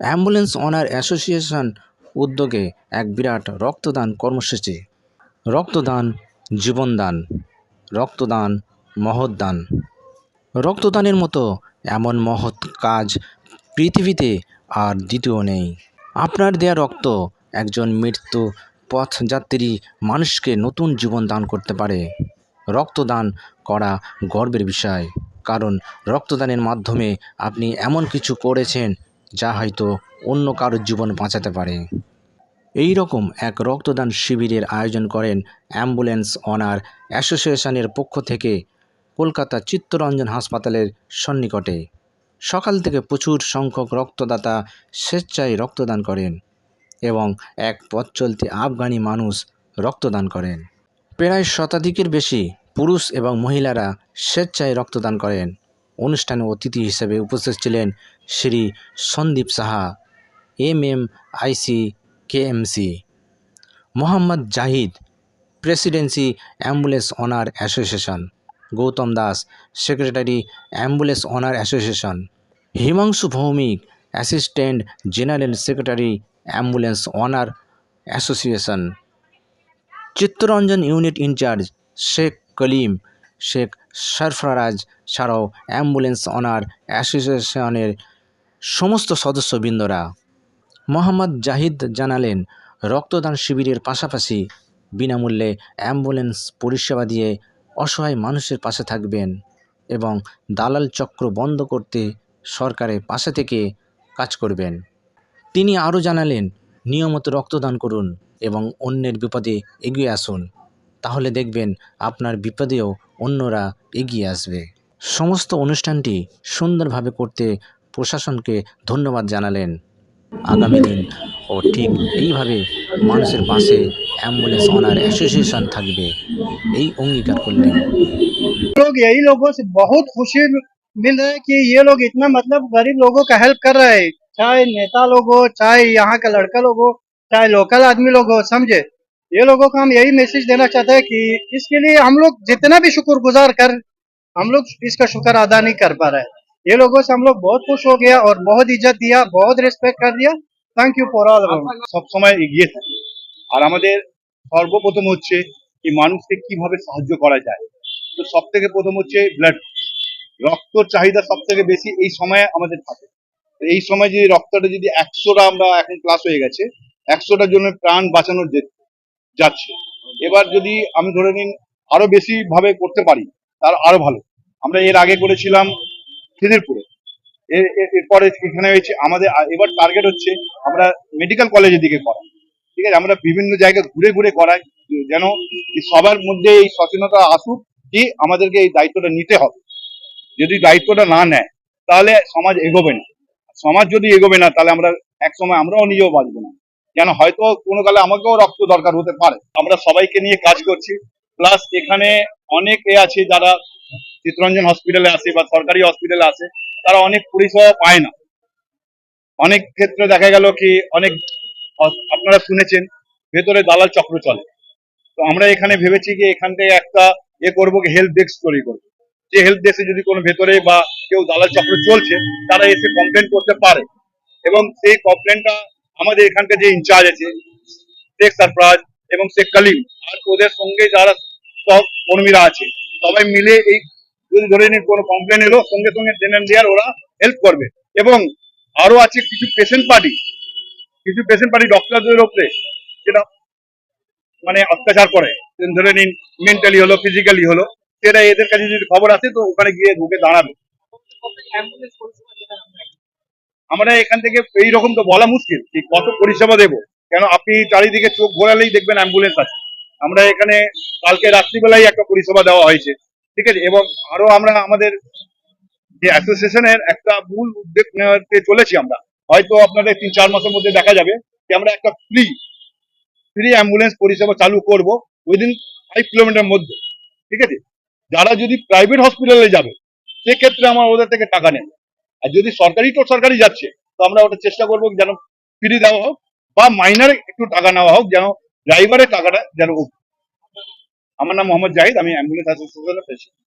Ambulance owner association উদ্যোগে এক বিরাট রক্তদান কর্মসূচি। রক্তদান, জীবনদান, রক্তদান মহৎ দান রক্তদানের মতো এমন মহৎ কাজ পৃথিবীতে আর দ্বিতীয় নেই। আপনার দেয়া রক্ত একজন মৃত্যু পথযাত্রী মানুষকে নতুন জীবন দান করতে পারে। রক্তদান করা গর্বের বিষয়, কারণ রক্তদানের মাধ্যমে আপনি এমন কিছু করেছেন যা হয়তো অন্য কারোর জীবন বাঁচাতে পারে। এই রকম এক রক্তদান শিবিরের আয়োজন করেন অ্যাম্বুলেন্স অনার অ্যাসোসিয়েশনের পক্ষ থেকে কলকাতা চিত্তরঞ্জন হাসপাতালের সন্নিকটে। সকাল থেকে প্রচুর সংখ্যক রক্তদাতা স্বেচ্ছায় রক্তদান করেন এবং এক পথ চলতি আফগানি মানুষ রক্তদান করেন। প্রায় শতাধিকের বেশি পুরুষ এবং মহিলারা স্বেচ্ছায় রক্তদান করেন। অনুষ্ঠানে অতিথি হিসেবে উপস্থিত ছিলেন Shri Sandeep Saha, M M IC KMC Mohammad Zahid, Presidency ambulance owner association, Gautam Das, secretary ambulance owner association, Himanshu Bhowmik, assistant general secretary ambulance owner association, Chittaranjan unit incharge Sheikh Kalim Sheikh Sarfaraz ছাড়াও ambulance honour অ্যাসোসিয়েশনের সমস্ত সদস্যবৃন্দরা মোহাম্মদ জাহিদ জানালেন, রক্তদান শিবিরের পাশাপাশি বিনামূল্যে ambulance পরিষেবা দিয়ে অসহায় মানুষের পাশে থাকবেন এবং দালাল চক্র বন্ধ করতে সরকারের পাশে থেকে কাজ করবেন। তিনি আরও জানালেন, নিয়মিত রক্তদান করুন এবং অন্যের বিপদে এগিয়ে আসুন। তাহলে দেখবেন আপনার বিপদেও অন্যরা এগিয়ে আসবে সমস্ত অনুষ্ঠানটি সুন্দরভাবে করতে প্রশাসনকে ধন্যবাদ জানালেন আগামী দিন ও ঠিক এইভাবে মানুষের পাশে অ্যাম্বুলেন্স অনার অ্যাসোসিয়েশন থাকবে এই অঙ্গীকার করলেন लोग यही लोगों से बहुत खुशी मिल रहा है कि ये लोग इतना मतलब गरीब लोगों का हेल्प कर रहे हैं चाहे नेता लोग हो चाहे यहाँ का लड़का लोग हो चाहे लोकल आदमी लोग हो समझे ये लोगों को हम यही मैसेज देना चाहते हैं कि इसके लिए हम लोग जितना भी शुक्रगुजार कर हम लोग इसका शुक्र अदा नहीं कर पा रहे हैं ये लोगों से हम लोग बहुत खुश हो गया और बहुत इज्जत दिया बहुत रिस्पेक्ट कर दिया थैंक यू फॉर ऑल সব সময় এগিয়ে থাকে আর আমাদের সর্বপ্রথম হচ্ছে কি মানুষকে কিভাবে সাহায্য করা যায় তো সব থেকে প্রথম হচ্ছে ব্লাড রক্তর চাহিদা সব থেকে বেশি এই সময়ে আমাদের থাকে তো এই সময় যদি রক্তটা যদি একশোটা আমরা এখন ক্লাস হয়ে গেছে একশোটার জন্য প্রাণ বাঁচানোর যে- যাচ্ছে। এবার যদি আমি ধরে নিন আরও বেশি ভাবে করতে পারি তার আরও ভালো। আমরা এর আগে করেছিলাম খিদিরপুরে। এর- এর- এরপরে এখানে হয়েছে আমাদের এবার টার্গেট হচ্ছে আমরা মেডিকেল কলেজের দিকে করা ঠিক আছে? আমরা বিভিন্ন জায়গায় ঘুরে ঘুরে করাই, যেন সবার মধ্যে এই সচেতনতা আসুক কি আমাদেরকে এই দায়িত্বটা নিতে হবে। যদি দায়িত্বটা না নেয়, তাহলে সমাজ এগোবে না। সমাজ যদি এগোবে না, তাহলে আমরা একসময় আমরাও নিজেও বাঁচবো না। কেন হয়তো কোনো কালে আমাকেও রক্ত দরকার হতে পারে। আমরা সবাইকে নিয়ে কাজ করছি। প্লাস এখানে অনেক এ আছে যারা চিত্তরঞ্জন হসপিটালে আসে বা সরকারি হসপিটালে আসে, তারা অনেক পরিষেবা পায় না। অনেক ক্ষেত্রে দেখা গেল কি, অনেক আপনারা শুনেছেন, ভেতরে দালাল চক্র চলে। তো আমরা এখানে ভেবেছি যে এখান থেকে একটা এ করব হেল্প ডেস্ক তৈরি করব। যে হেল্প ডেস্কে যদি কোনো ভেতরে বা কেউ দালাল চক্র চলছে, তারা এসে কমপ্লেন করতে পারে। এবং সেই কমপ্লেনটা আমাদের এখানকার যে ইনচার্জ আছে, শেখ সরফরাজ এবং শেখ কালিম, আর ওদের সঙ্গে যারা সব কর্মীরা আছে, সবাই মিলে এই যদি ধরে নিন কোনো কমপ্লেন এলো, সঙ্গে সঙ্গে জেনে দেওয়ার ওরা হেল্প করবে। এবং আরও আছে কিছু পেশেন্ট পার্টি কিছু পেশেন্ট পার্টি ডক্টরদের ওপরে যেটা মানে অত্যাচার করে। ধরে নিন মেন্টালি হলো ফিজিক্যালি হলো, সেটা এদের কাছে যদি খবর আসে, তো ওখানে গিয়ে ঢুকে দাঁড়াবে। আমরা এখান থেকে এই রকম তো বলা মুশকিল যে কত পরিষেবা দেবো। কেন আপনি চারিদিকে চোখ ঘোরালেই দেখবেন অ্যাম্বুলেন্স আছে। আমরা এখানে কালকে রাত্রিবেলায় একটা পরিষেবা দেওয়া হয়েছে। ঠিক আছে? এবং আরও আমরা আমাদের যে অ্যাসোসিয়েশনের একটা মূল উদ্যোগ নেওয়াতে চলেছি আমরা। হয়তো আপনাদের তিন চার মাসের মধ্যে দেখা যাবে যে আমরা একটা ফ্রি ফ্রি অ্যাম্বুলেন্স পরিষেবা চালু করব উইদিন ফাইভ কিলোমিটার মধ্যে। ঠিক আছে? যারা যদি প্রাইভেট হসপিটালে যাবে, সেক্ষেত্রে আমার ওদের থেকে টাকা নেবে। আর যদি সরকারি তো সরকারি যাচ্ছে, তো আমরা ওটা চেষ্টা করব যেন ফ্রি দেওয়া হোক বা মাইনারে একটু টাকা নেওয়া হোক যেন ড্রাইভারের টাকাটা যেন। আমার নাম মোহাম্মদ জাহিদ, আমি অ্যাম্বুলেন্স অ্যাসোসিয়েশনের প্রেসিডেন্ট